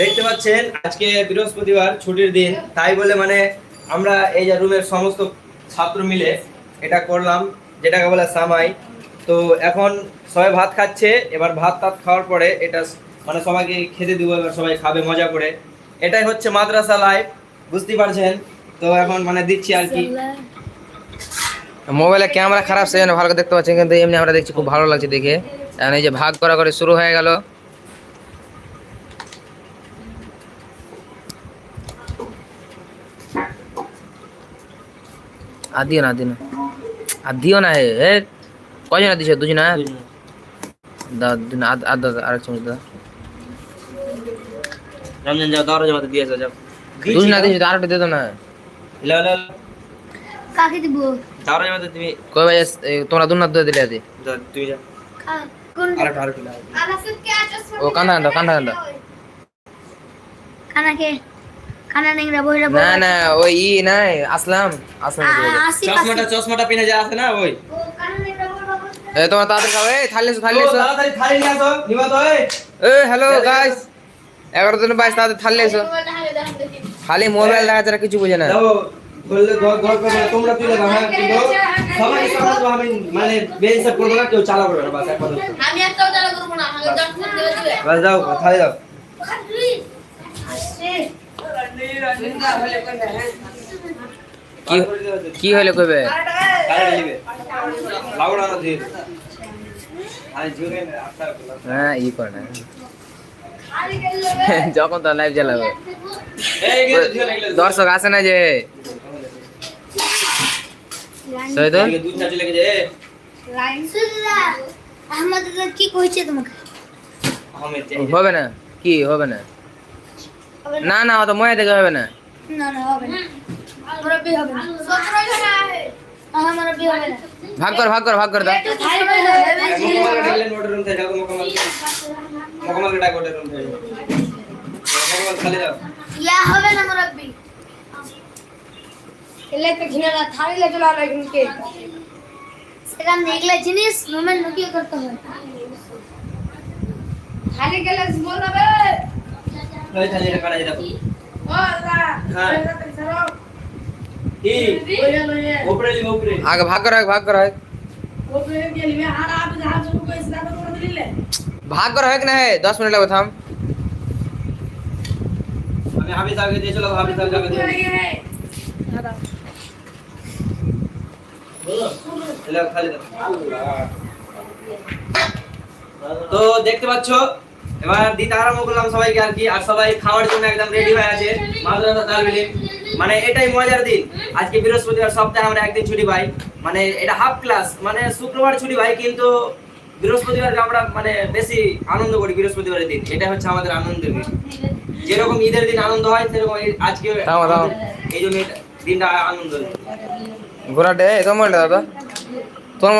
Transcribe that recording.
দেখতে পাচ্ছেন আজকে বৃহস্পতিবার ছুটির দিন তাই বলে মানে আমরা এই যে রুমের সমস্ত ছাত্র মিলে এটা করলাম যেটাকে বলে সামাই। তো এখন সবাই ভাত খাচ্ছে এবার ভাত টাত খাওয়ার পরে এটা মানে সবাইকে খেতে দিব এবার সবাই খাবে মজা করে। এটাই হচ্ছে মাদ্রাসা লাইফ বুঝতেই পারছেন? তো এখন মানে দিচ্ছি আর কি। মোবাইলে ক্যামেরা খারাপ সেই জন্য ভালো করে দেখতে পাচ্ছেন কিন্তু এমনি আমরা দেখছি খুব ভালো লাগছে দেখে। এই যে ভাগ করা করে শুরু হয়ে গেল। আর দিও না আর দিও না। আর দিও না হে এ কজন দিছ? দুজন? দা দুজন আদ আদ আরেক চামচ দা রমজান যাও দরজা মাথা দিয়েছ যাও দুজন না দিছ আরেকটা দে দাও না। লো লো কাকে দিব? দরজা মাথা তুমি। কই ভাই তোমরা দুজন না দিলে আদি। তুমি কা- কোন আরেকটা আরেকটা। ও কান্দা কান্দা কান্দা কান্দা কানাকে কানা নেংরা বইরা না না ওই ই নাই আসলাম আসলাম চশমাটা চশমাটা পিনে যা আছে না ওই। কানা নেংরা বইরা এ তোমার তাড়াতাড়ি খাও এই থালি এসো থালি তাড়াতাড়ি থালি নিয়ে আসো নিবা তো এই। হ্যালো গাইস এগারো দিন বাইশ তাড়াতাড়ি থালি এসো। খালি মোবাইল দেখা যারা কিছু বুঝে না। কি হইল কইবে? হ্যাঁ ই করে না। যখন তো লাইভ লাগলে দর্শক আসে না যে? কি কইছে তোমাকে? হবে না কি হবে না? না না অত ময়া দেখে হবে না। না না হবে না। মুরব্বি হবে না। সতরই হবে আহা মুরব্বি হবে না। ভাগ কর ভাগ কর ভাগ কর দাও। খাই হবে না মোকামাল ডাকলেন ওটার রুম থেকে যাও তো মোকামাল মোকামাল ডাক ওটার রুম থেকে যাও। মোকামাল খালি দাও ইয়া হবে না মুরব্বি এলে তো ঘিনা না থালি লে চলা লাগে কে? সেখান দেখলে জিনিস মোমেন্ট লুকিয়ে করতে হয়। খালি গেলে বলবে ওই থালি এটা কাটা দাও হ্যাঁ কি উপরে লিবে উপরে আগে ভাগ কর আগে ভাগ কর আগে। ভাগ কর হয় কি না হে দশ মিনিট লাগবে থাম আমি হাবিজ আগে দিয়ে চলো হাবিজ আগে আগে দিয়ে এলে খালি দাও তো দেখতে পাচ্ছ এবার দিতে আরম্ভ করলাম সবাইকে আর কি আর সবাই খাওয়ার জন্য একদম রেডি হয়ে আছে মাদ্রাসা তালবিলি মানে এটাই মজার দিন। আজকে বৃহস্পতিবার সপ্তাহে আমরা একদিন ছুটি পাই। মানে এটা হাফ ক্লাস মানে শুক্রবার ছুটি পাই কিন্তু বৃহস্পতিবারকে আমরা মানে বেশি আনন্দ করি বৃহস্পতিবারের দিন। এটা হচ্ছে আমাদের আনন্দের দিন। যেরকম ঈদের দিন আনন্দ হয় সেরকম আজকে। এই জন্য দিনটা আনন্দ। ঘোরাটে তোমার দাদা। তোমার